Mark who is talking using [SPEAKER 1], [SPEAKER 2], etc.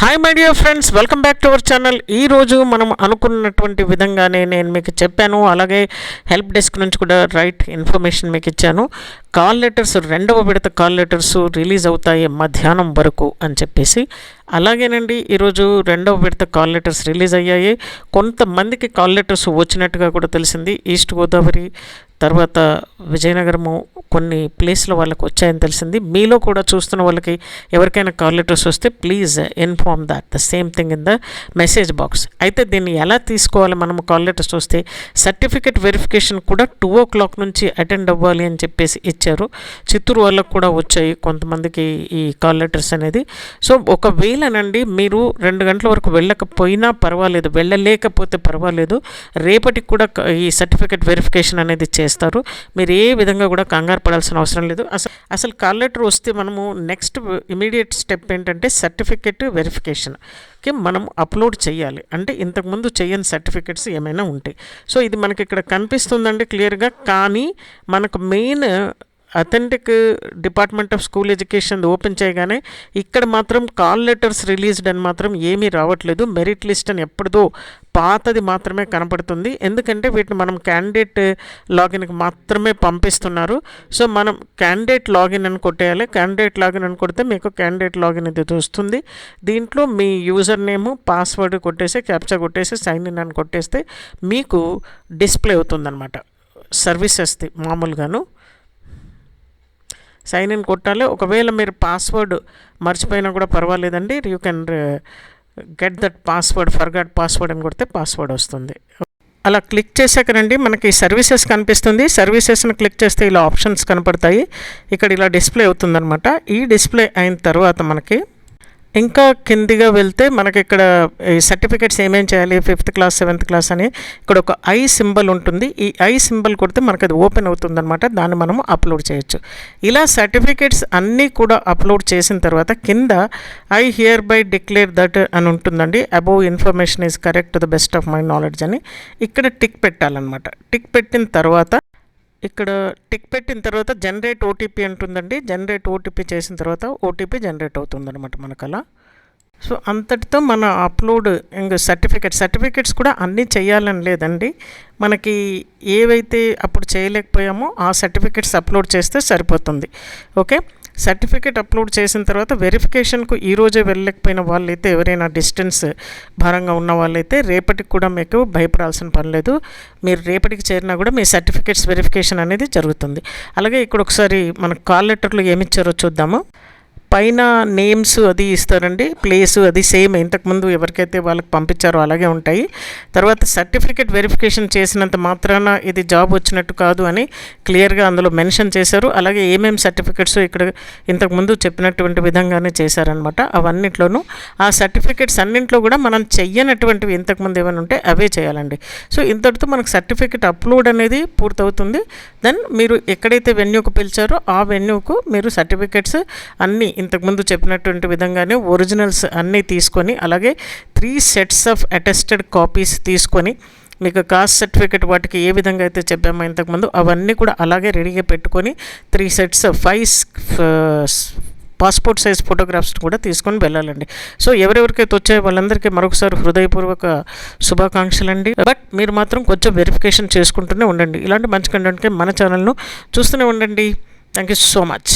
[SPEAKER 1] Hi my dear friends welcome back to our channel ఈరోజు మనం అనుకున్నటువంటి విధంగానే నేను మీకు చెప్పాను. అలాగే హెల్ప్ డెస్క్ నుంచి కూడా రైట్ ఇన్ఫర్మేషన్ మీకు ఇచ్చాను. కాల్ లెటర్స్ రెండవ విడత కాల్ లెటర్స్ రిలీజ్ అవుతాయి మధ్యాహ్నం వరకు అని చెప్పేసి. అలాగేనండి ఈరోజు రెండవ విడత కాల్ లెటర్స్ రిలీజ్ అయ్యాయి. కొంతమందికి కాల్ లెటర్స్ వచ్చినట్టుగా కూడా తెలిసింది. ఈస్ట్ గోదావరి తర్వాత విజయనగరము కొన్ని ప్లేస్లో వాళ్ళకి వచ్చాయని తెలిసింది. మీలో కూడా చూస్తున్న వాళ్ళకి ఎవరికైనా కాల్ లెటర్స్ వస్తే please inform that. The same thing in the message box. అయితే దీన్ని ఎలా తీసుకోవాలి? మనం కాల్ లెటర్స్ వస్తే సర్టిఫికేట్ వెరిఫికేషన్ కూడా టూ ఓ క్లాక్ నుంచి అటెండ్ అవ్వాలి అని చెప్పేసి ఇచ్చారు. చిత్తూరు వాళ్ళకు కూడా వచ్చాయి కొంతమందికి ఈ కాల్ లెటర్స్ అనేది. సో ఒకవేళనండి మీరు రెండు గంటల వరకు వెళ్ళకపోయినా పర్వాలేదు వెళ్ళలేకపోతే పర్వాలేదు రేపటికి కూడా ఈ సర్టిఫికేట్ వెరిఫికేషన్ అనేది చేస్తారు. మీరు ఏ విధంగా కూడా కంగారు పడాల్సిన అవసరం లేదు. అసలు అసలు కాల్ లెటర్ వస్తే మనము నెక్స్ట్ ఇమీడియట్ స్టెప్ ఏంటంటే సర్టిఫికేట్ వెరిఫికేషన్కి మనం అప్లోడ్ చేయాలి. అంటే ఇంతకుముందు చేయని సర్టిఫికేట్స్ ఏమైనా ఉంటాయి సో ఇది మనకి ఇక్కడ కనిపిస్తుందండి క్లియర్గా. కానీ మనకు main authentic department of school education open చేయగానే ఇక్కడ మాత్రం కాల్ లెటర్స్ రిలీజ్డ్ అని మాత్రం ఏమీ రావట్లేదు. మెరిట్ లిస్ట్ అని ఎప్పటిదో పాతది మాత్రమే కనపడుతుంది. ఎందుకంటే వీటిని మనం క్యాండిడేట్ లాగిన్కి uh, మాత్రమే పంపిస్తున్నారు. సో మనం క్యాండిడేట్ లాగిన్ అని కొట్టేయాలి. క్యాండిడేట్ లాగిన్ అని కొడితే మీకు క్యాండిడేట్ లాగిన్ ఇది వస్తుంది. దీంట్లో మీ యూజర్ నేమ్ పాస్వర్డ్ కొట్టేసి క్యాప్చర్ కొట్టేసి సైన్ ఇన్ అని కొట్టేస్తే మీకు డిస్ప్లే అవుతుందన్నమాట. సర్వీసెస్ది మామూలుగాను. సైన్ ఇన్ కొట్టాలి. ఒకవేళ మీరు పాస్వర్డ్ మర్చిపోయినా కూడా పర్వాలేదండి. You can get that password forgot password అని కొడితే పాస్వర్డ్ వస్తుంది. అలా క్లిక్ చేశాక రండి. మనకి సర్వీసెస్ కనిపిస్తుంది. సర్వీసెస్ని క్లిక్ చేస్తే ఇలా ఆప్షన్స్ కనపడతాయి. ఇక్కడ ఇలా డిస్ప్లే అవుతుందన్నమాట. ఈ డిస్ప్లే అయిన తర్వాత మనకి ఇంకా కిందిగా వెళ్తే మనకి ఇక్కడ ఈ సర్టిఫికేట్స్ ఏమేం చేయాలి? ఫిఫ్త్ క్లాస్ సెవెంత్ క్లాస్ అని ఇక్కడ ఒక ఐ సింబల్ ఉంటుంది. ఈ ఐ సింబల్ కొడితే మనకి అది ఓపెన్ అవుతుందన్నమాట. దాన్ని మనము అప్లోడ్ చేయొచ్చు. ఇలా సర్టిఫికేట్స్ అన్నీ కూడా అప్లోడ్ చేసిన తర్వాత కింద I hereby declare that అని ఉంటుందండి. Above information is correct to the best of my knowledge అని. ఇక్కడ టిక్ పెట్టాలన్నమాట. టిక్ పెట్టిన తర్వాత ఇక్కడ టిక్ పెట్టిన తర్వాత జనరేట్ ఓటీపీ అంటుందండి. జనరేట్ ఓటీపీ చేసిన తర్వాత ఓటీపీ జనరేట్ అవుతుందన్నమాట మనకు అలా సో అంతటితో మన అప్లోడ్ ఇంకా సర్టిఫికేట్ సర్టిఫికేట్స్ కూడా అన్నీ చేయాలని లేదండి. మనకి ఏవైతే అప్పుడు చేయలేకపోయామో ఆ సర్టిఫికేట్స్ అప్లోడ్ చేస్తే సరిపోతుంది. ఓకే? సర్టిఫికేట్ అప్లోడ్ చేసిన తర్వాత వెరిఫికేషన్కు ఈరోజే వెళ్ళలేకపోయిన వాళ్ళైతే ఎవరైనా డిస్టెన్స్ భారంగా ఉన్న వాళ్ళైతే రేపటికి కూడా మీకు భయపడాల్సిన పని లేదు. మీరు రేపటికి చేరినా కూడా మీ సర్టిఫికేట్స్ వెరిఫికేషన్ అనేది జరుగుతుంది. అలాగే ఇక్కడ ఒకసారి మన కాల్ లెటర్లో ఏమి ఇచ్చారో చూద్దాము. పైన నేమ్స్ అది ఇస్తారండి ప్లేస్ అది సేమ్ ఇంతకుముందు ఎవరికైతే వాళ్ళకి పంపించారో అలాగే ఉంటాయి. తర్వాత సర్టిఫికేట్ వెరిఫికేషన్ చేసినంత మాత్రాన ఇది జాబ్ వచ్చినట్టు కాదు అని క్లియర్గా అందులో మెన్షన్ చేశారు. అలాగే ఏమేమి సర్టిఫికేట్స్ ఇక్కడ ఇంతకుముందు చెప్పినటువంటి విధంగానే చేశారనమాట అవన్నిట్లోనూ ఆ సర్టిఫికేట్స్ అన్నింటిలో కూడా మనం చెయ్యనటువంటివి ఇంతకుముందు ఏమైనా ఉంటే అవే చేయాలండి. సో ఇంతటితో మనకు సర్టిఫికేట్ అప్లోడ్ అనేది పూర్తవుతుంది. దెన్ మీరు ఎక్కడైతే వెన్యూకు పిలిచారో ఆ వెన్యూకు మీరు సర్టిఫికేట్స్ అన్నీ ఇంతకుముందు చెప్పినటువంటి విధంగానే ఒరిజినల్స్ అన్నీ తీసుకొని అలాగే three sets of attested copies తీసుకొని మీకు కాస్ట్ సర్టిఫికేట్ వాటికి ఏ విధంగా అయితే చెప్పామో ఇంతకుముందు అవన్నీ కూడా అలాగే రెడీగా పెట్టుకొని three sets five passport size photographs కూడా తీసుకొని వెళ్ళాలండి. సో ఎవరెవరికైతే వచ్చాయో వాళ్ళందరికీ మరొకసారి హృదయపూర్వక శుభాకాంక్షలు అండి బట్ మీరు మాత్రం కొంచెం వెరిఫికేషన్ చేసుకుంటూనే ఉండండి. ఇలాంటి మంచి కంటెంట్కి మన ఛానల్ను చూస్తూనే ఉండండి. Thank you so much